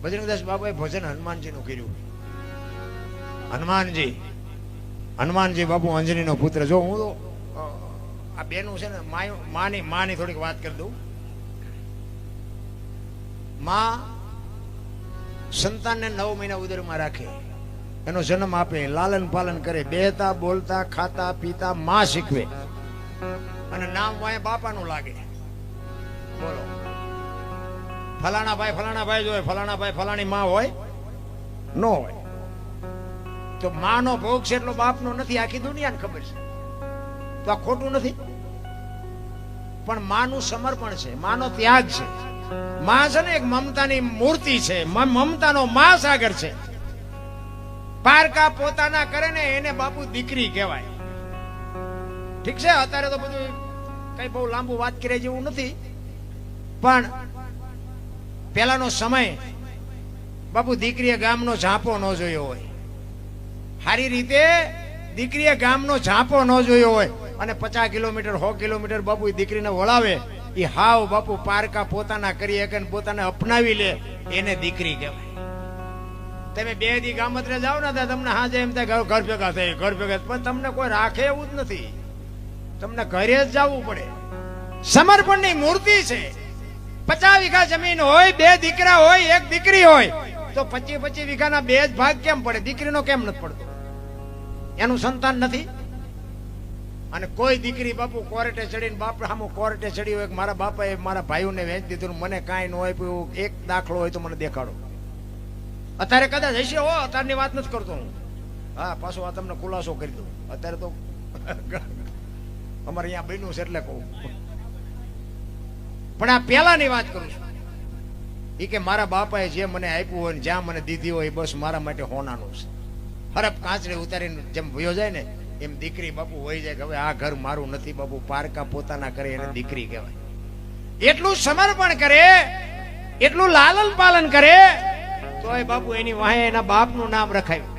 બજરંગદાસ બાબાએ ભજન હનુમાનજીનું કર્યું. હનુમાનજી હનુમાનજી બાપુ અંજનીનો પુત્ર. જો હું તો આ બેનું છે ને માની માની થોડીક વાત કરી દઉં. માં સંતાનને નવ મહિના ઉદરમાં રાખે. એનો જન્મ આપે, લાલન પાલન કરે, બેહતા, બોલતા, ખાતા, પીતા, માં શીખવે. અને નામ વાય બાપાનું લાગે. બોલો. ફલાણા ભાઈ ફલાણા ભાઈ જો ફલાણા ભાઈ ફલાણી માં હોય? ન હોય. તો માનો ભોગ છે એટલો બાપનો નથી, આખી દુનિયાને ખબર છે. તો આ ખોટું નથી? પણ માનું સમર્પણ છે, માનો ત્યાગ છે. માં છે ને એક મમતાની મૂર્તિ છે મમતાનો મમતાનો મહાસાગર છે. પારકા પોતાના કરે ને એને બાપુ દીકરી કહેવાય. ઠીક છે? અત્યારે તો બધું કઈ બહુ લાંબુ વાત કરે જેવું નથી. પણ પેલાનો સમય, બાપુ, દીકરીએ ગામનો ઝાંપો ન જોયો હોય. સારી રીતે દીકરીએ ગામનો ઝાંપો ન જોયો હોય અને પચાસ કિલોમીટર, સો કિલોમીટર બાપુ દીકરીને વળાવે એ હાવ બાપુ પારકા પોતાના કરી કે પોતાને અપનાવી લે, એને દીકરી કહેવાય. તમે બે દી ગામત્રે જાઓ ને તમને હાજે એમ થાય ઘર ભેગા થઈ, ઘર ભેગા પણ તમને કોઈ રાખે એવું જ નથી. તમને ઘરે જ જવું પડે. સમર્પણની મૂર્તિ છે. પચાસ વીઘા જમીન હોય, બે દીકરા હોય, એક દીકરી હોય, તો પચીસ પચીસ વીઘાના બે જ ભાગ કેમ પડે? દીકરીનો કેમ નથી પડતો? એનું સંતાન નથી? અને કોઈ દીકરી બાપુ કોર્ટે ચડીને બાપ સામુ કોર્ટે ચડી હોય મારા બાપાએ મારા ભાઈઓને વેચી દીધું મને કાંઈ ન આપ્યું, એક દાખલો હોય તો મને દેખાડો. અત્યારે કદાચ હશે, હો, અત્યારની વાત નથી કરતો હું. હા, પાછો આ તમને ખુલાસો કરી દઉં. અત્યારે તો અમારે અહીંયા બન્યું છે એટલે કહું. પણ આ પહેલાની વાત કરું છું. એ કે મારા બાપાએ જે મને આપ્યું હોય ને જ્યાં મને દીધી હોય એ બસ મારા માટે હોનાનું છે. હરફ કાંચરે ઉતારીને જેમ વયો જાય ને, એમ દીકરી બાપુ હોય જાય કે હવે આ ઘર મારું નથી બાપુ, પારકા પોતાના કરે એને દીકરી કહેવાય. એટલું સમર્પણ કરે, એટલું લાલન પાલન કરે, તોય બાપુ એની વાહે એના બાપનું નામ રખાયું.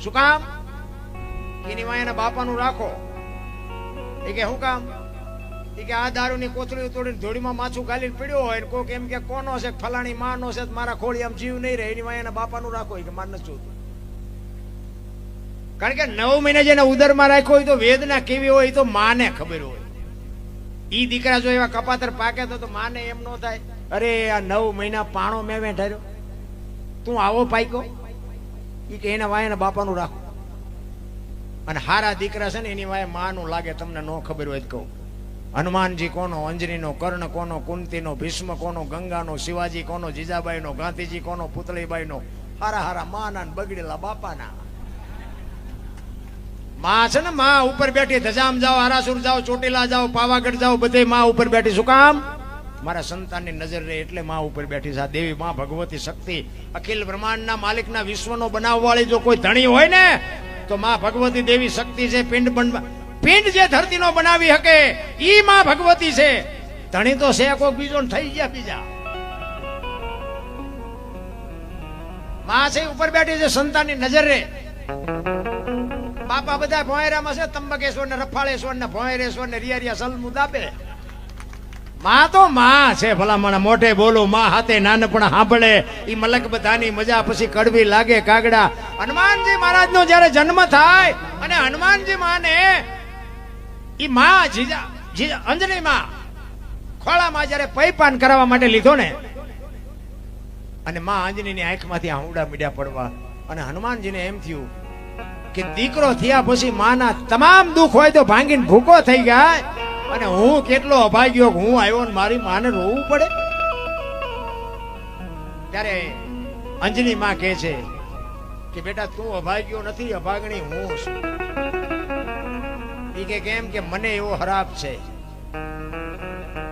શું કામ? એની વાહે એના બાપાનું રાખો. એ કે શું કામ? એ કે આ દારૂની કોથળી તોડીને ધોળીમાં માછું ગાલીને પીડ્યો હોય કોક એમ કે કોનો છે ફલાણી માનો છે મારા ખોળી આમ જીવ નહીં રહે, એની વાંહે એના બાપાનું રાખો. એ કે માર નથી જોતું. કારણ કે નવ મહિને જેને ઉદરમાં રાખ્યો હોય તો વેદના કેવી હોય તો માને ખબર હોય. ઈ દીકરા જો એવા કપાતર પાકે તો માને એમ નો થાય. અરે, આ નવ મહિના પાણો મેં વેઠાર્યો તું આવો પાઈકો ઈ કે એના વાય એના બાપાનું રાખો. અને હારા દીકરા છે ને એની વાય માનું લાગે, તમને નો ખબર હોય તો કહું. હનુમાનજી કોનો, અંજનીનો, કર્ણ કોનો, કુંતીનો, ભીષ્મ કોનો, ગંગાનો, શિવાજી કોનો, જીજાબાઈનો, ગાંધીજી કોનો, પુતળીબાઈનો, હારા હારા માના બગડેલા બાપાના. માં છે ને, માં ઉપર બેઠી, ધજામ જાઓ, હરાસુર જાઓ, ચોટીલા જાઓ, પાવાગઢ જાઓ, બધે માં ઉપર બેઠી. શું કામ? મારા સંતાનની નજર રહે એટલે માં ઉપર બેઠી છે. દેવી માં ભગવતી શક્તિ, અખિલ બ્રહ્માંડના માલિકના વિશ્વનો બનાવવાળી જો કોઈ ધણી હોય ને, તો માં ભગવતી દેવી શક્તિ છે, પિંડ બન પિંડ જે ધરતીનો બનાવી શકે, ઈ માં ભગવતી છે. ધણી તો છે, કોક બીજો થઈ ગયા બીજા. માં છે ઉપર બેઠી છે, સંતાનની નજર. રે બાપા બધા ભોંયરામાં છે તંબકેશ્વર ને રફાળેશ્વર ને ભોંયરેશ્વર ને રિયા સલમુ દાબે માં તો માં છે, ભલામણ, મોઢે બોલું, માં હાથે નાનપણ સાંભળે. એ મલક બધાની મજા પછી કડવી લાગે, કાગડા. હનુમાનજી મહારાજ નો જયારે જન્મ થાય, અને હનુમાનજી માને ઈ માં જીજા જીજા અંજની માં ખોળામાં જ્યારે પૈપાન કરાવવા માટે લીધો ને, અને માં અંજનીની આંખમાંથી આહુડા મીડ્યા પડવા, અને હનુમાનજીને એમ થયું કે દીકરો થયા પછી માના તમામ દુઃખ હોય તો ભાંગીને ભૂકો થઈ ગયા અને હું કેટલો અભાગ્યો હું આવ્યો ને મારી માને રોવું પડે? ત્યારે અંજની માં કહે છે કે બેટા તું અભાગ્યો નથી, અભાગણી હું છું. ઈ કે કેમ કે મને એવો હરાપ છે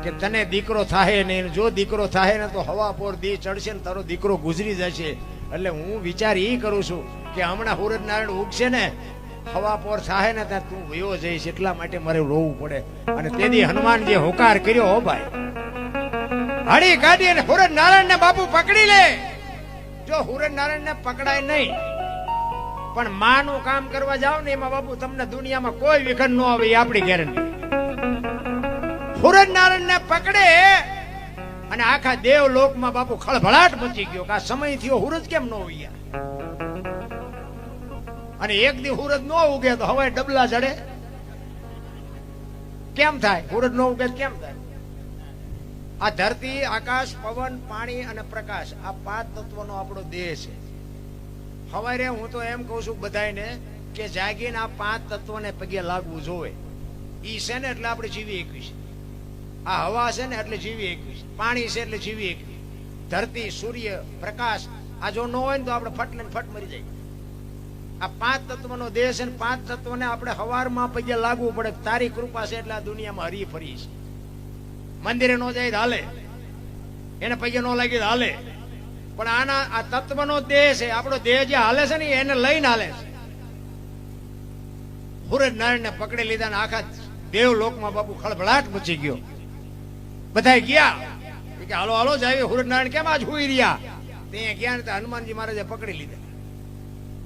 કે તને દીકરો થાય ને જો દીકરો થાય ને તો હવા પોર દી ચડશે ને તારો દીકરો ગુજરી જશે. એટલે હું વિચાર એ કરું છું કે હમણાં સૂરજનારાયણ ઉગશે ને, હવા પોર થાય ને ત્યાં તું વયો જઈશ, એટલા માટે મારે રોવું પડે. અને તેથી હનુમાન જે હોકાર કર્યો, હો ભાઈ, હળી કાઢી અને સૂરજ ને બાપુ પકડી લે. જો સૂરજ ને પકડાય નહીં પણ માનું કામ કરવા જાવ ને એમાં બાપુ, તમને દુનિયામાં કોઈ વિઘન ન આવે આપણી ગેરંટી. સૂરજ નારાયણ ને પકડે અને આખા દેવ લોકમાં બાપુ ખળભળાટ મચી ગયો કે આ સમય થયો, હુરજ કેમ ન ઉગ્યા? અને એક દી હુરજ ન ઉગે તો હવે ડબલા ચડે કેમ થાય? હુરજ ન ઉગે કેમ થાય? આ ધરતી, આકાશ, પવન, પાણી અને પ્રકાશ, આ પાંચ તત્વનો આપણો દેહ છે. હવારે હું તો એમ કહું છું બધાયને કે જાગીને આ પાંચ તત્વોને પગે લાગવું જોવે ઈ છે ને એટલે આપણે જીવી એકવીસ આ હવા છે ને એટલે જીવી એકવીસ પાણી છે એટલે જીવી એકવીસ ધરતી, સૂર્ય, પ્રકાશ, આ જો ન હોય ને તો આપણે ફટ લઈને ફટ મરી જાય આ પાંચ તત્વનો દેહ છે ને પાંચ તત્વને આપણે હવારમાં પગે લાગવું પડે. તારી કૃપા છે એટલે આ દુનિયામાં હરી ફરી છે. મંદિરે ન જાય હાલે. એને પગે ન લાગી હાલે. પણ આના આ તત્વનો દેહ છે, આપણો દેહ જે હાલે છે ને, એને લઈને હાલે છે. હુરજ નારાયણને પકડી લીધા આખા દેવ લોકમાં બાપુ ખળભળાટ મચી ગયો. બધા ગયા. કે, હાલો હાલો જાય હુરજ નારાયણ કેમ આજ હુઈ રહ્યા? ત્યાં ગયા ને તો હનુમાનજી મહારાજે પકડી લીધા.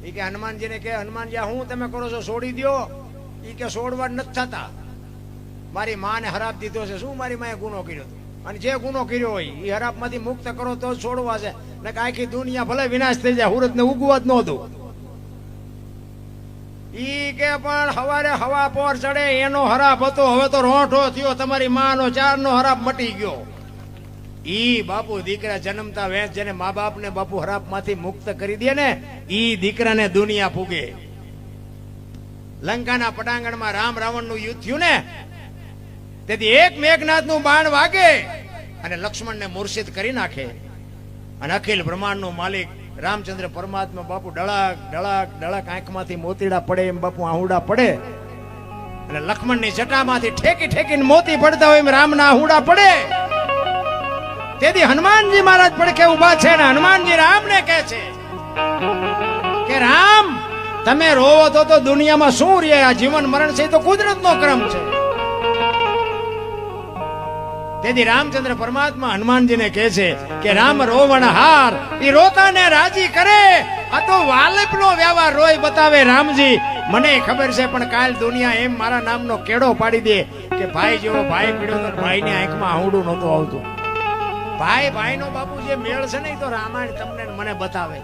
એ કે, હનુમાનજીને કે, હનુમાનજી, આ હું તમે કરો છો? છોડી દ્યો. એ કે છોડવા નથી થતા. મારી માને હરાબ દીધો છે. શું મારી માએ ગુનો કર્યો હતો અને જે ગુનો કર્યો હોય એ હરાપમાંથી મુક્ત કરો તો છોડવા છે. ને આખી દુનિયા ભલે વિનાશ થઈ જાય હુરત ને ઉગવા જ નહોતું ઈ કે પણ હવારે હવા પોર ચડે, એનો હરાપ હતો, હવે તો રોંઠો થયો, તમારી માનો ચારનો હરાપ મટી ગયો. ઈ બાપુ દીકરા જન્મતા વેચ જેને મા બાપ ને બાપુ હરાપમાંથી મુક્ત કરી દે ને, ઈ દીકરાને દુનિયા પૂગે લંકાના પટાંગણમાં રામ રાવણનું યુદ્ધ થયું ને તેથી એક મેઘનાથનું બાણ વાગે અને લક્ષ્મણને મૂર્છિત કરી નાખે. અને અખિલ બ્રહ્માંડ નો માલિક રામચંદ્ર પરમાત્મા બાપુ ડળક ડળક ડળક આંખમાંથી મોતીડા પડે એમ બાપુ આહુડા પડે. અને લક્ષ્મણની જટામાંથી ઠેકી ઠેકીને મોતી પડતા હોય એમ રામના આહુડા પડે. તેથી હનુમાનજી મહારાજ પડખે ઊભા છે ને હનુમાનજી રામને કહે છે કે રામ, તમે રોવો તો તો દુનિયામાં શું રહે? આ જીવન મરણ છે એ તો કુદરતનો ક્રમ છે. તેથી રામચંદ્ર પરમાત્મા હનુમાનજીને કહે છે કે, રામ રોવણ હાર એ રોતાને રાજી કરે. આ તો વાલપનો વ્યવહાર રોય બતાવે રામજી. મને ખબર છે, પણ કાલ દુનિયા એમ મારા નામનો કેડો પાડી દે કે ભાઈ જેવો ભાઈ પીડ્યો તો ભાઈની આંખમાં આહુડું નહોતું આવતું. ભાઈ, ભાઈનો બાપુ જે મેળ છે ને તો રામાયણ તમને મને બતાવે.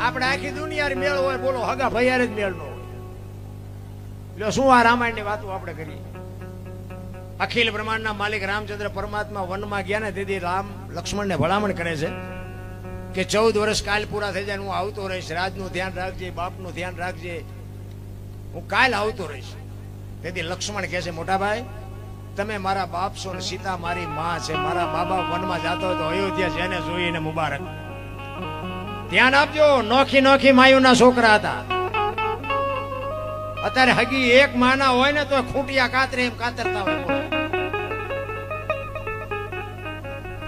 આપણે આખી દુનિયા મેળ હોય, બોલો, હગા ભૈયાર જ મેળ નો હોય. એટલે શું આ રામાયણની વાતો આપણે કરીએ? અખિલ બ્રહ્માંડના માલિક રામચંદ્ર પરમાત્મા વનમાં ગયા ને તેથી રામ લક્ષ્મણને ભલામણ કરે છે કે ચૌદ વર્ષ કાલ પૂરા થઈ જાય હું આવતો રહીશ, રાજનું ધ્યાન રાખજે, બાપનું ધ્યાન રાખજે. હું કાલ આવતો રહીશ. તેથી લક્ષ્મણ કહે છે, મોટા ભાઈ, તમે મારા બાપ છો ને સીતા મારી માં છે. મારા બાપ વનમાં જતો હોય તો અયોધ્યા જેને જોઈને મુબારક. ધ્યાન આપજો, નોખી નોખી માયુના છોકરા હતા. અત્યારે હગી એક માના હોય ને તો ખૂંટિયા કાતરે એમ કાતરતા હોય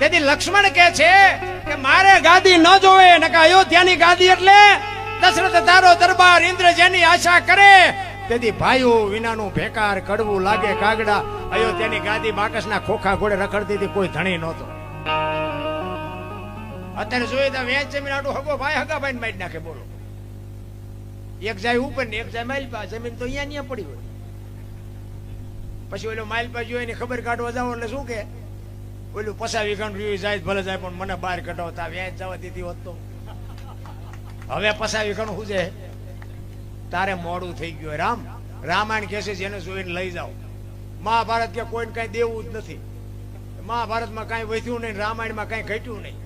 તેથી લક્ષ્મણ કે છે કે મારે ગાદી ન જોવે નકા અયોધ્યાની ગાદી એટલે દશરથ તારો દરબાર ઇન્દ્ર જેની આશા કરે. તેથી ભાઈઓ, વિનાનું ભેકાર કડવું લાગે કાગડા. અયોધ્યાની ગાદી બાકસના ખોખા ઘોડે રખડતી હતી, કોઈ ધણી નહોતો. અત્યારે જોઈએ તો વેચ જમીન આટલું હગો ભાઈ હગા ભાઈ મારી નાખે, બોલો. એક જાય ઉપર ને એક જાય માઇલ પા જમીન તો અહીંયા અહીંયા પડી હોય. પછી ઓલો માઇલ પા જોઈ ને ખબર કાઢવા જાવ એટલે શું કે? ઓલું પસાવી વીઘાનું જાય ભલે જાય, પણ મને બહાર કઢાવતા વ્યાજ જવા દીધી હોત તો. હવે પસાવી ખંડ શું તારે મોડું થઈ ગયું રામ. રામાયણ કહે છે, જેને જોઈને લઈ જાઓ. મહાભારત કે કોઈને કઈ દેવું જ નથી. મહાભારતમાં કાંઈ વધ્યું નહીં, રામાયણમાં કાંઈ ઘટ્યું નહીં.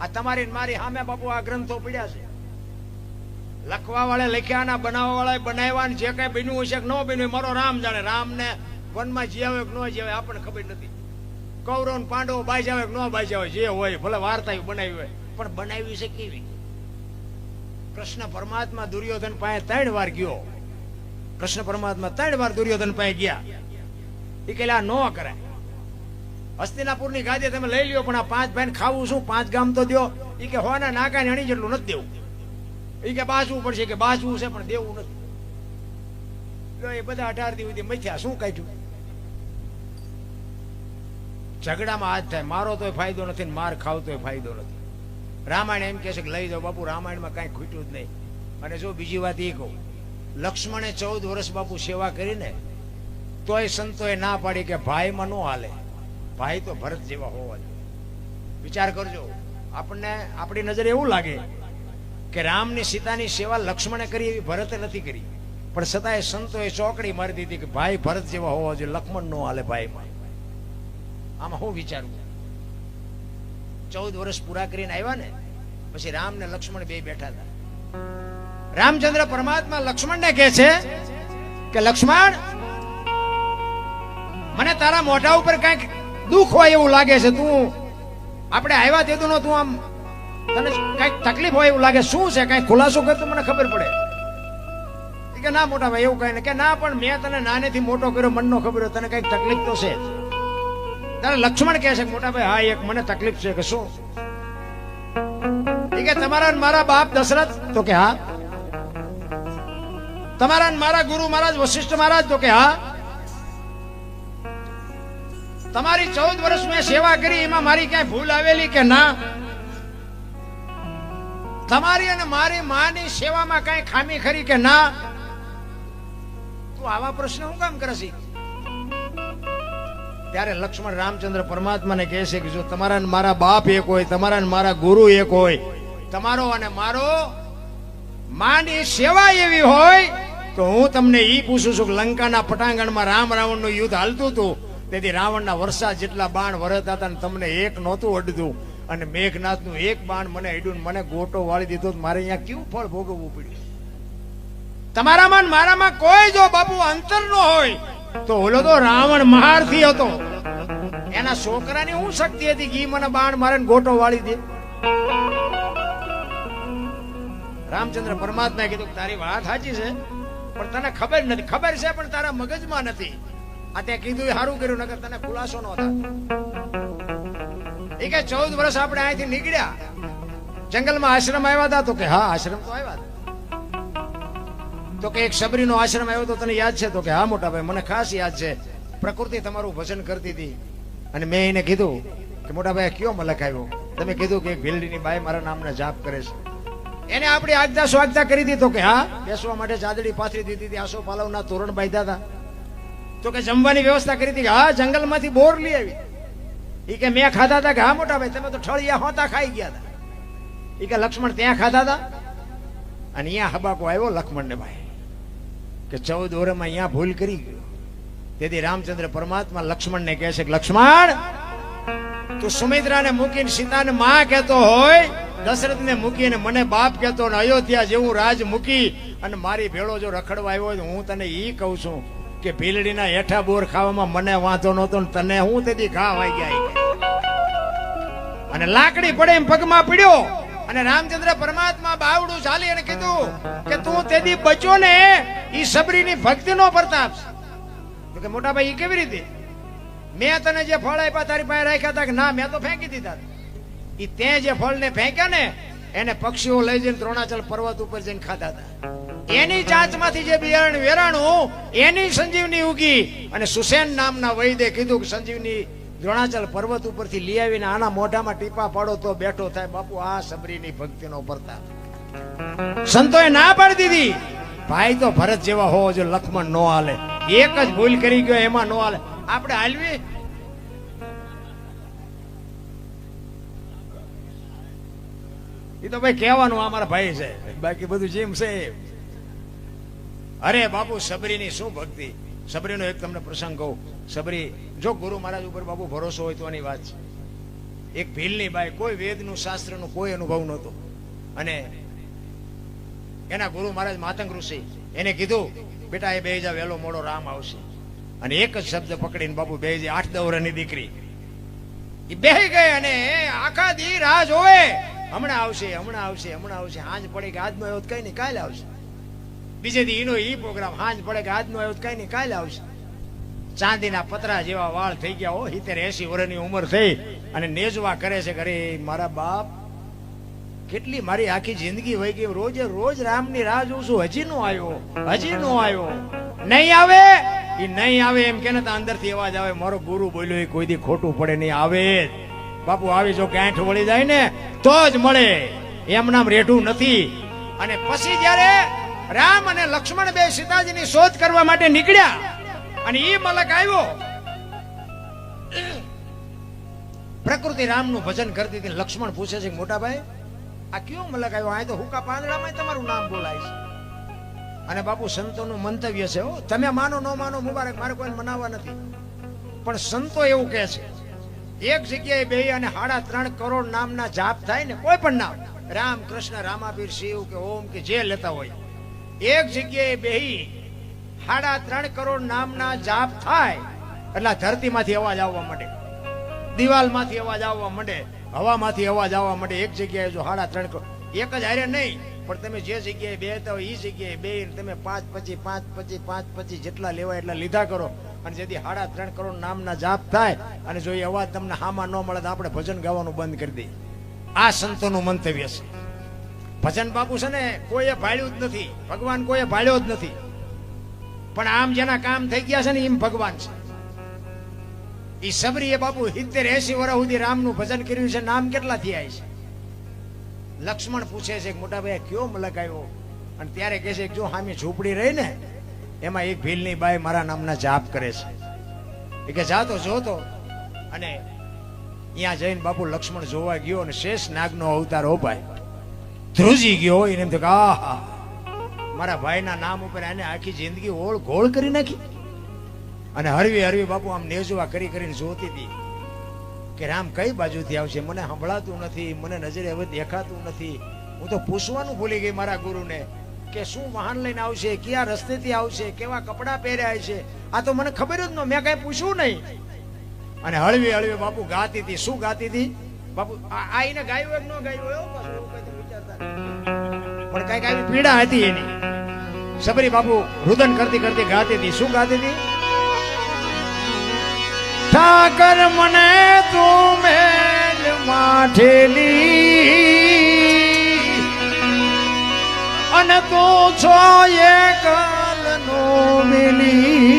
આ તમારી મારી સામે બાપુ આ ગ્રંથો પડ્યા છે. લખવા વાળા લખ્યા ના બનાવવા વાળા બનાવ્યા જે કઈ બન્યું હશે ન બન્યું મારો રામ જાણે. રામ ને વનમાં જીવે કે ન જીવે આપણને ખબર નથી. કૌરવ પાંડવો બાજાવે કે ન બાજાવે જે હોય, ભલે વાર્તા બનાવી હોય. પણ બનાવી છે કેવી? કૃષ્ણ પરમાત્મા દુર્યોધન પાસે ત્રણ વાર ગયો. કૃષ્ણ પરમાત્મા ત્રણ વાર દુર્યોધન પાસે ગયા. એ કે આ ન કરે. હસ્તિનાપુરની ગાદી તમે લઈ લ્યો, પણ આ પાંચ ભાઈ ખાવું શું? પાંચ ગામ તો દો એ કે હોના નાકા ને હણી જેટલું નથી દેવું. એ કે બાજવું પડશે કે બાજવું છે, પણ દેવું નથી. એ બધા અઢાર દિવસ મથ્યા શું કાઢ્યું? ઝઘડામાં હાથ થાય. મારો તોય ફાયદો નથી માર ખાવ તોય ફાયદો નથી. રામાયણ એમ કહે છે કે લઈ જાઓ બાપુ, રામાયણમાં કાંઈ ખૂટ્યું જ નહીં. અને જો બીજી વાત એ કહું, લક્ષ્મણે ચૌદ વર્ષ બાપુ સેવા કરીને તોય સંતોએ ના પાડી કે ભાઈમાં નો હાલે. ભાઈ તો ભરત જેવા હોવા જોઈએ. વિચાર કરજો, આપણને આપણી નજરે એવું લાગે કે રામની સીતાની સેવા લક્ષ્મણે કરી એવી ભરતે નથી કરી. પણ છતાંય સંતોએ ચોકડી મારી દીધી કે ભાઈ ભરત જેવા હોવા જોઈએ, લક્ષ્મણ નો હાલે ભાઈમાં. આમાં હું વિચારવું ચૌદ વર્ષ પૂરા કરીને આવ્યા ને, પછી રામ ને લક્ષ્મણ બે બેઠા હતા. રામચંદ્ર પરમાત્મા લક્ષ્મણને કહે છે કે, લક્ષ્મણ, મને તારા મોઢા ઉપર કંઈક દુઃખ હોય એવું લાગે છે. તું, આપણે આવ્યા તું તું આમ તને કંઈક તકલીફ હોય એવું લાગે, શું છે, કઈ ખુલાસો કર તો મને ખબર પડે. કે ના મોટા ભાઈ એવું કઈ કે ના, પણ મેં તને નાનેથી મોટો કર્યો, મનનો ખબર હોય, તને કંઈક તકલીફ તો છે તારે લક્ષ્મણ કહે છે મોટા ભાઈ હા, એક મને તકલીફ છે કે શું? કે તમારા મારા બાપ દશરથ? તો કે હા. તમારા મારા ગુરુ મહારાજ, વશિષ્ઠ મહારાજ? તો કે હા. તમારી ચૌદ વર્ષ મેં સેવા કરી, એમાં મારી ક્યાંય ભૂલ આવેલી કે ના? તમારી અને મારી માની સેવામાં કઈ ખામી ખરી કે ના? તું આવા પ્રશ્ન હું કામ કરે ત્યારે લક્ષ્મણ રામચંદ્ર પરમાત્માને કહે છે કે જો તમારા મારા બાપ એક હોય, તમારા મારા ગુરુ એક હોય, તમારો અને મારો માની સેવા એવી હોય, તો હું તમને ઈ પૂછું છું કે લંકાના પટાંગણમાં રામ રાવણનું યુદ્ધ હાલતું હતું? તેથી રાવણના વર્ષા જેટલા બાણ વરતા હતા ને તમને એક નહોતું અડધું. અને મેઘનાથનું એક બાણ મને હેડ્યું ને મને ગોટો વાળી દીધો મારે અહીંયા કેવું ફળ ભોગવવું પડ્યું? તમારામાં મારામાં કોઈ જો બાપુ અંતર ન હોય, તો ઓલો તો રાવણ મહારથી હતો. એના છોકરાની હું શક્તિ હતી કે મને બાણ મારે ને ગોટો વાળી દે. રામચંદ્ર પરમાત્માએ કીધું તારી વાત સાચી છે, પણ તને ખબર નથી. ખબર છે, પણ તારા મગજમાં નથી. આ તે કીધું સારું કર્યું નગર તને ખુલાસો નો થાય. એ કે ચૌદ વર્ષ આપણે અહીંથી નીકળ્યા. જંગલમાં આશ્રમ આવ્યા હતા તો કે હા, આશ્રમ તો આવ્યા તો. કે એક સબરીનો આશ્રમ આવ્યો તો તને યાદ છે? તો કે હા, મોટા ભાઈ, મને ખાસ યાદ છે. પ્રકૃતિ તમારું ભજન કરતી હતી. અને મેં એને કીધું કે મોટા ભાઈ કયો મલક આવ્યો? તમે કીધું કે એક ભીલડીની બાઈ મારા નામને જાપ કરે છે. એને આપણી આજ્ઞા સ્વાગતા કરી હતી તો કે હા, બેસવા માટે ચાદડી પાથરી દીધી હતી, આસો પાલવના તોરણ બાંધ્યા હતા તો કે જમવાની વ્યવસ્થા કરી હતી કે હા, જંગલમાંથી બોર લઈ આવી. ઈ કે મેં ખાધા હતા કે હા મોટા ભાઈ, તમે તો ઠળિયા હોતા ખાઈ ગયા હતા ઈ કે લક્ષ્મણ ત્યાં ખાધા હતા અને અહીંયા હબાકો આવ્યો લક્ષ્મણને ભાઈ, કે ચૌદ ઓરમાં અહીંયા ભૂલ કરી ગયો. તેથી રામચંદ્ર પરમાત્મા લક્ષ્મણને કહે છે કે, લક્ષ્મણ, તું સુમિત્રાને મૂકીને સીતાને માં કહેતો હોય, દશરથને મૂકીને મને બાપ કહેતો ને અયોધ્યા જેવું રાજ મૂકી અને મારી ભેળો જો રખડવા આવ્યો હોય હું તને એ કહું છું. કે ભીલડીના હેઠા બોર ખાવામાં મને વાંધો નહોતો તને હું તેથી ઘા વાઈ ગયા અને લાકડી પડે એમ પગમાં પીડ્યો અને રામચંદ્ર પરમાત્મા બાવડું ચાલી અને કીધું કે તું તેથી બચ્યો ને, ઈ સબરીની ભક્તિનો પ્રતાપ. તો કે મોટા ભાઈ કેવી રીતે? મેં તને જે ફળ આપ્યા તારી પાસે રાખ્યા હતા કે ના, મેં તો ફેંકી દીધા ઈ તે જે ફળને ફેંક્યા ને, એને પક્ષીઓ લઈ જઈને દ્રોણાચલ પર્વત ઉપર જઈને ખાતા હતા એની ચાંચમાંથી જે બિયારણ વેરાણું, એની સંજીવની ઉગી. અને સુસેન નામના વૈદે કીધું કે સંજીવની દ્રોણાચલ પર્વત ઉપરથી લઈ આવીને આના મોઢામાં ટીપા પાડો તો બેઠો થાય. બાપુ, આ સબરીની ભક્તિનો પ્રતાપ સંતોએ ના પાડી દીધી. ભાઈ તો ભરત જેવા હોવો જો લક્ષ્મણ નો હાલે. એક જ ભૂલ કરી ગયો, એમાં નો હાલે. આપણે હાલવી? એ તો ભાઈ કહેવાનું અમારા ભાઈ છે. બાકી બધું જેમ છે એમ. અરે બાપુ, સબરીની શું ભક્તિ? સબરીનો એક તમને પ્રસંગ કહું. સબરી, જો ગુરુ મહારાજ ઉપર બાપુ ભરોસો હોય તો આની વાત છે. એક ભીલની બાઈ, કોઈ વેદનું શાસ્ત્રનું કોઈ અનુભવ નહોતો. અને એના ગુરુ મહારાજ માતંગ ઋષિ, એને કીધું, બેટા, એ બેજા વેલો મોડો રામ આવશે. અને એક જ શબ્દ પકડીને બાપુ બે આઠ દવરની દીકરી. એ બેહી ગઈ અને આખા દી રાહ જોવે. હમણાં આવશે હમણાં આવશે હમણાં આવશે. આજ પડે કે આજનો તો કઈ નહીં, કાલે આવશે. બીજે દી એનો ઈ પ્રોગ્રામ હાંજ પડે કે આજનો આવ્યો કઈ નહીં, કાલે આવશે. ચાંદીના પતરા જેવા વાળ થઈ ગયા હો, સિત્તેર એસી વર્ષની ઉંમર થઈ અને નેજવા કરે છે ઘરે મારા બાપ, કેટલી મારી આખી જિંદગી વહી ગઈ, રોજે રોજ રામની રાહ જોઉં છું, હજી નો આવ્યો, હજી નો આવ્યો. નહીં આવે? એ નહીં આવે એમ કે અંદરથી અવાજ આવે, મારો ગુરુ બોલ્યો એ કોઈ દી ખોટું પડે નહીં, આવે બાપુ, આવી જો ગાંઠ વળી જાય ને, તો જ મળે. એમ નામ રેઠું નથી. અને પછી જ્યારે રામ અને લક્ષ્મણ બે સીતાજીની શોધ કરવા માટે નીકળ્યા. અને એ મલક આવ્યો. પ્રકૃતિ રામનું ભજન કરતી હતી. લક્ષ્મણ પૂછે છે મોટા ભાઈ આ કયો મલક આવ્યો? આ તો હુકા પાંદડામાં તમારું નામ બોલાય છે. અને બાપુ, સંતોનું મંતવ્ય છે, હો, તમે માનો, ન માનો, મુબારક, મારે કોઈ મનાવવા નથી. પણ સંતો એવું કહે છે, એક જગ્યાએ બે અને સાડા ત્રણ કરોડ નામના જાપ થાય ને, કોઈ પણ નામ રામ કૃષ્ણ રામાપીર, શિવ કે ઓમ કે જે લેતા હોય એક જગ્યાએ બેહી સાડા ત્રણ કરોડ નામના જાપ થાય, એટલે ધરતીમાંથી અવાજ આવવા માંડે, દિવાલમાંથી અવાજ આવવા માંડે, હવામાંથી અવાજ આવવા માંડે. એક જગ્યાએ જો સાડા ત્રણ કરોડ એક જ હારે નહીં, પણ તમે જે જગ્યાએ બેહતા હોય એ જગ્યાએ બે તમે પાંચ પછી પાંચ પછી પાંચ પછી જેટલા લેવાય એટલા લીધા કરો. અને જેથી સાડા ત્રણ કરોડ નામના જાપ થાય, અને જો એ અવાજ તમને હામાં ન મળે તો આપણે ભજન ગાવાનું બંધ કરી દઈએ. આ સંતોનું મંતવ્ય છે. ભજન બાપુ છે ને, કોઈએ ભાળ્યું જ નથી. ભગવાન કોઈએ ભાળ્યો જ નથી. પણ આમ જેના કામ થઈ ગયા છે ને, એમ ભગવાન છે. એ સબરીએ બાપુ સિત્તેર એસી વર્ષ સુધી રામનું ભજન કર્યું છે, નામ કેટલા થયા છે? લક્ષ્મણ પૂછે છે કે મોટા ભાઈ કયો મલક અને ત્યારે કહે છે કે જો હામી ઝૂંપડી રહી ને, એમાં એક ભીલની બાઈ મારા નામના જાપ કરે છે. એ કે જાતો જોતો અને ત્યાં જઈને બાપુ લક્ષ્મણ જોવા ગયો અને શેષ નાગનો અવતાર ઓપાય ધ્રુજી ગયો એને એમ થયું કે, આહા, મારા ભાઈના નામ ઉપર એને આખી જિંદગી ઓળ ગોળ કરી નાખી. અને હરવી હરવી બાપુ આમ નેજવા કરી કરીને જોતી હતી કે રામ કઈ બાજુથી આવશે? મને સંભળાતું નથી, મને નજરે હવે દેખાતું નથી. હું તો પૂછવાનું ભૂલી ગઈ મારા ગુરુને કે શું વાહન લઈને આવશે, કયા રસ્તેથી આવશે, કેવા કપડાં પહેર્યા છે? આ તો મને ખબર જ ન, મેં કઈ પૂછ્યું નહીં. અને હળવી હળવી બાપુ ગાતી હતી. શું ગાતી હતી? બાપુ, આ એને ગાયું એક ન ગાયું, એવું કંઈક આવી પીડા હતી એની. સબરી બાપુ રુદન કરતી કરતી ગાતી હતી. શું ગાતી હતી? ઠાકર મને તું મેલ માઠેલી. અને તું છો કાલ નો મિલી.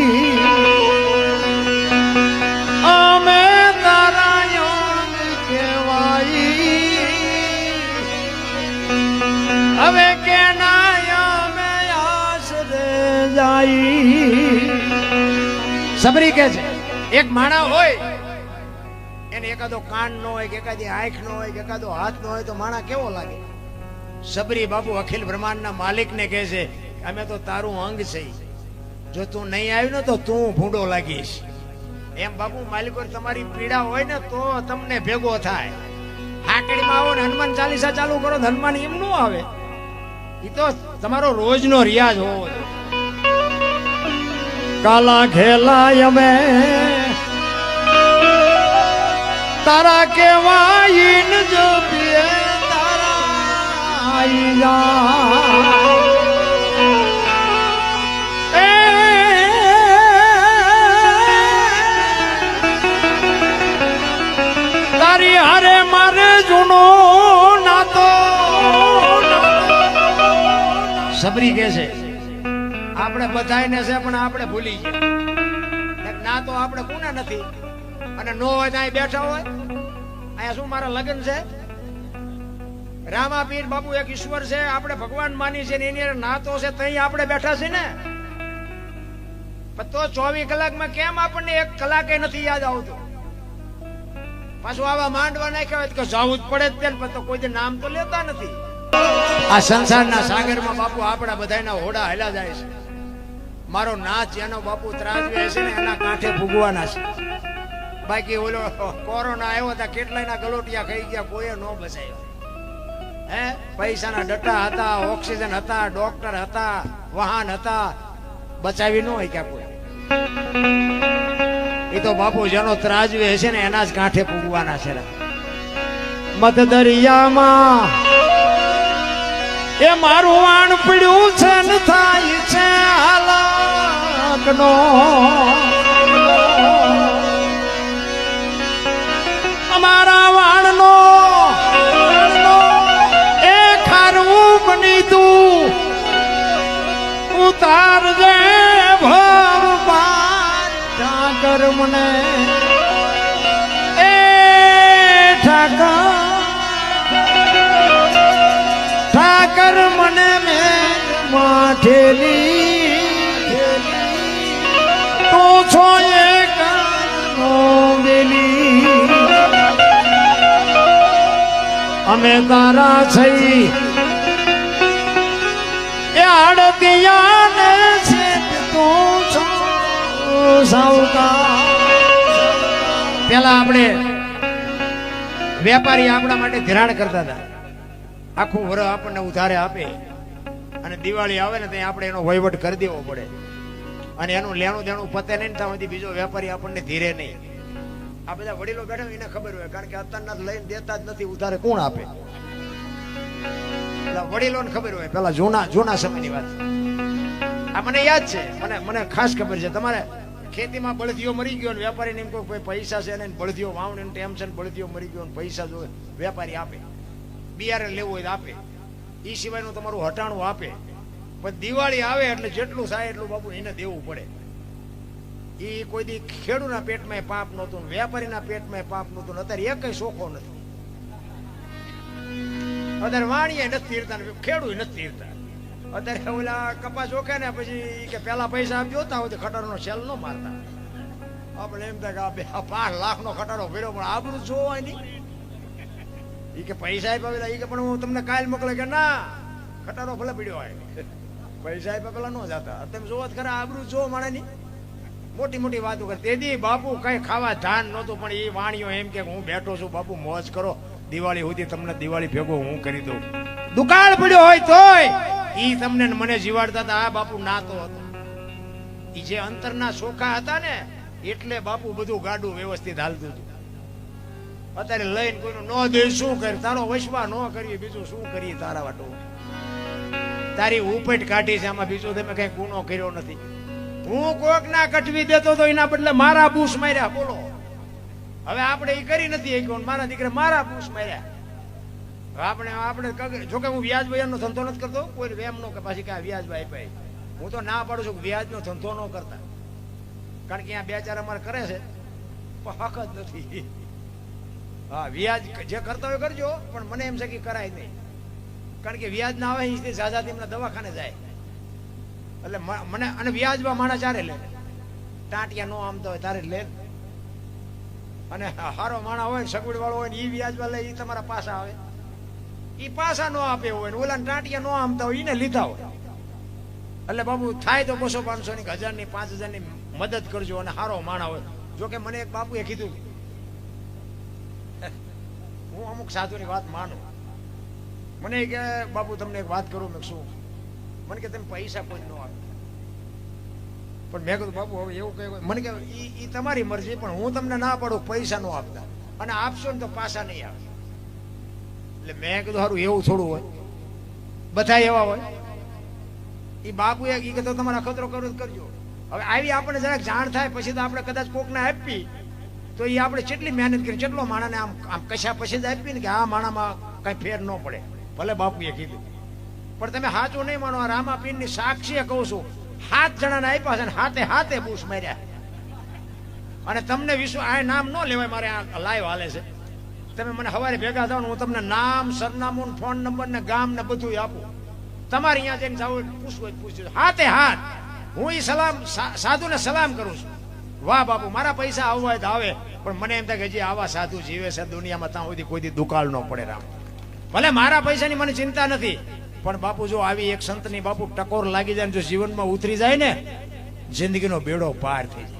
સબરી કે છે, એક માણા હોય, એને એકાદો કાન નો હોય એકાદી આંખ નો હોય કે એકાદો હાથ નો હોય તો માણા કેવો લાગે? સબરી બાપુ અખિલ બ્રહ્માંડના માલિકને કહે છે, અમે તો તારું અંગ છે. જો તું નહીં આવ્યું ને તો તું ભૂંડો લાગીશ. એમ બાપુ માલિકો તમારી પીડા હોય ને તો તમને ભેગો થાય. હાકડીમાં આવો ને હનુમાન ચાલીસા ચાલુ કરો હનુમાન એમ નું આવે. એ તો તમારો રોજનો રિયાઝ હોવો જોઈએ. કાલા ખેલાય અમે. તારા કેવાય ન જો પીએ તારા સબરી કે છે? બધાયને છે પણ આપણે ભૂલી ગયા. ના તો આપણે કોને નથી. અને નો હોય ત્યાં બેઠા હોય. અહીંયા શું મારા લગ્ન છે? રામાપીર બાપુ એક ઈશ્વર છે, આપણે ભગવાન માની છે એની નાતો છે તઈ આપણે બેઠા છે ને. તો ચોવીસ કલાકમાં કેમ આપણને એક કલાકે નથી યાદ આવતું? પાછું આવા માંડવા નાખ્યા હોય તો જવું જ પડે જ તો કોઈ નામ તો લેતા નથી. આ સંસારના સાગરમાં બાપુ આપણા બધાના હોડા હેલા જાય છે. મારો નાચ એનો બાપુ ત્રાજવે છે ને એના કાંઠે ભૂગવાના છે. બાકી ઓલો કોરોના આવ્યો હતા કેટલાયના ગલોટિયા ખાઈ ગયા, કોઈએ ન બચાવ્યો. હે? પૈસાના ડટ્ટા હતા, ઓક્સિજન હતા, ડોક્ટર હતા, વાહન હતા, બચાવી ન હોય ક્યાં કોઈ. એ તો બાપુ જેનો ત્રાજવે છે ને એના જ કાંઠે પૂગવાના છે. મત દરિયામાં એ મારું વાણ પડ્યું છે થાય છે હાલાકનો. અમે તારા છઈ એ આડતિયાને છે તું છો, સાવકાર. પેલા આપણે વેપારી આપણા માટે ધિરાણ કરતા હતા. આખું વર આપણને ઉધારે આપે. અને દિવાળી આવે ને ત્યાં આપણે એનો વહીવટ કરી દેવો પડે. અને એનું લેણું દેણું પતે નહીં ત્યાં સુધી બીજો વેપારી આપણને ધીરે નહીં. આ બધા વડીલો બેઠા એને ખબર હોય, કારણ કે અત્યારના લઈને દેતા જ નથી, ઉધારે કોણ આપે? પેલા વડીલોને ખબર હોય, પેલા જૂના જૂના સમયની વાત. આ મને યાદ છે, મને મને ખાસ ખબર છે. તમારે ખેતીમાં બળદીઓ મરી ગયો ને વેપારીને એમ કહો ભાઈ પૈસા છે ને બળદીઓ વાવણી ટેમ છે ને બળદીઓ મરી ગયો ને પૈસા જો વેપારી આપે, બિયારણ લેવું હોય આપે. એ સિવાયનું તમારું હટાણું આપે. પણ દિવાળી આવે એટલે જેટલું થાય એટલું બાપુ એને દેવું પડે. એ કોઈ દી ખેડૂના પેટમાં પાપ નહોતું, વેપારીના પેટમાં પાપ નહોતું અત્યારે એક શોખો નથી. અત્યારે વાણીએ નથી તીરતા ને ખેડૂ નથી તીરતા. અત્યારે ઓલા કપાસ ઓકે ને પછી કે પેલા પૈસા આમ જોતા હોય ખટારો સેલ ન મારતા. આપણે એમ થાય કે પાંચ લાખ નો ખટારો ભર્યો, પણ આબરું જોવાય નહીં. ઈ કે પૈસા આપ્યા ઈ કે પણ હું તમને કાલ મોકલે કે ના, ખટારો ભલે પડ્યો હોય. પૈસા આપ્યા પેલા ન જાતા. તમે જોવા ખરા, આબરું જો માણે ની મોટી મોટી વાતો કરે. તેથી બાપુ કઈ ખાવા ધાન નહોતું, પણ એ વાણીઓ એમ કે હું બેઠો છું, બાપુ મોજ કરો. દિવાળી સુધી તમને દિવાળી ભેગો હું કરી દઉં. દુકાળ પડ્યો હોય તોય એ તમને મને જીવાડતા હતા. આ બાપુ નાતો હતો. એ જે અંતરના સોખા હતા ને, એટલે બાપુ બધું ગાડું વ્યવસ્થિત હાલતું હતું. અત્યારે લઈને કોઈનું ન દે, શું કરે? તારો વસવા ન કરીએ, બીજું શું કરીએ? તારા વાટો. તારી ઉપેટ કાઢી છે, આમાં બીજો તમે કઈ ગુનો કર્યો નથી. હું કોક ના કટવી દેતો તો એના બદલે મારા બૂસ માર્યા, બોલો. હવે આપણે એ કરી નથી એક મારા દીકરા મારા બૂસ માર્યા. આપણે આપણે જોકે હું વ્યાજ વ્યાજનો ધંધો નથી કરતો, કોઈ વેમ નો કે પાછી કે વ્યાજ ભાઈ ભાઈ હું તો ના પાડું છું કે વ્યાજનો ધંધો ન કરતા. કારણ કે અહીંયા બે ચાર અમારે કરે છે હક જ નથી. હા, વ્યાજ જે કરતા હોય કરજો, પણ મને એમ છે કે કરાય નહીં. કારણ કે વ્યાજ ના આવે એ ઝાઝાથી એમના દવાખાને જાય. એટલે મને, અને વ્યાજમાં માણસ ચારે લે. ટાંટિયા નો આમ હોય તારે લે. અને હારો માણા હોય સગવડ વાળો હોય ને વ્યાજમાં લે એ તમારા પાસા આવે. એ પાસા નો આપે હોય ઓલા ટાંટિયા નો આમતા હોય એને લીધા હોય. એટલે બાબુ થાય તો બસો પાંચસો ની હજારની પાંચ હજારની મદદ કરજો અને હારો માણા હોય. જો કે મને એક બાપુએ કીધું હું અમુક સાધુની વાત માનું. મને કે, બાપુ, તમને એક વાત કરું, મેં શું મને કે તમે પૈસા કોઈ ન આપો. પણ મેં કીધું બાપુ હવે એવું કઈ મને કે ઈ ઈ તમારી મરજી પણ હું તમને ના પાડું પૈસા નો આપતા. અને આપશો ને તો પાછા નહીં આવે. એટલે મેં કીધું સારું એવું થોડું હોય. બધા એવા હોય. એ બાપુ એ ઈ કે તો તમારા ખતરો કરો કરજો. હવે આવી આપણે જરાક જાણ થાય પછી તો આપણે કદાચ કોકને આપી તો એ આપણે કેટલી મહેનત કરી કેટલો માણાને આમ આમ કશા પછી જ આપી ને કે આ માણામાં કઈ ફેર ન પડે. ભલે બાપુએ કીધું. પણ તમે સાચું નહીં માનો, આ રામાપીરની સાક્ષીએ કહું છું સાત જણાને આપ્યા છે હાથે હાથે બૂસ માર્યા. અને તમને વિશ્વ આ નામ ન લેવાય, મારે આ લાઈવ હાલે છે. તમે મને સવારે ભેગા થાવ હું તમને નામ, સરનામું ફોન નંબર ને ગામ ને બધું આપું. તમારે અહીંયા જઈને જાવ પૂછવું પૂછ્યું હાથે હાથ. હું એ સલામ સાધુને સલામ કરું છું. વાહ બાપુ, મારા પૈસા આવવા તો આવે, પણ મને એમ થાય કે હજી આવા સાધુ જીવે છે દુનિયામાં, ત્યાં સુધી કોઈ દુકાળ ન પડે રામ. ભલે મારા પૈસાની મને ચિંતા નથી પણ બાપુ જો આવી એક સંતની બાપુ ટકોર લાગી જાય જો જીવનમાં ઉતરી જાય ને, જિંદગીનો બેડો પાર થઈ જાય.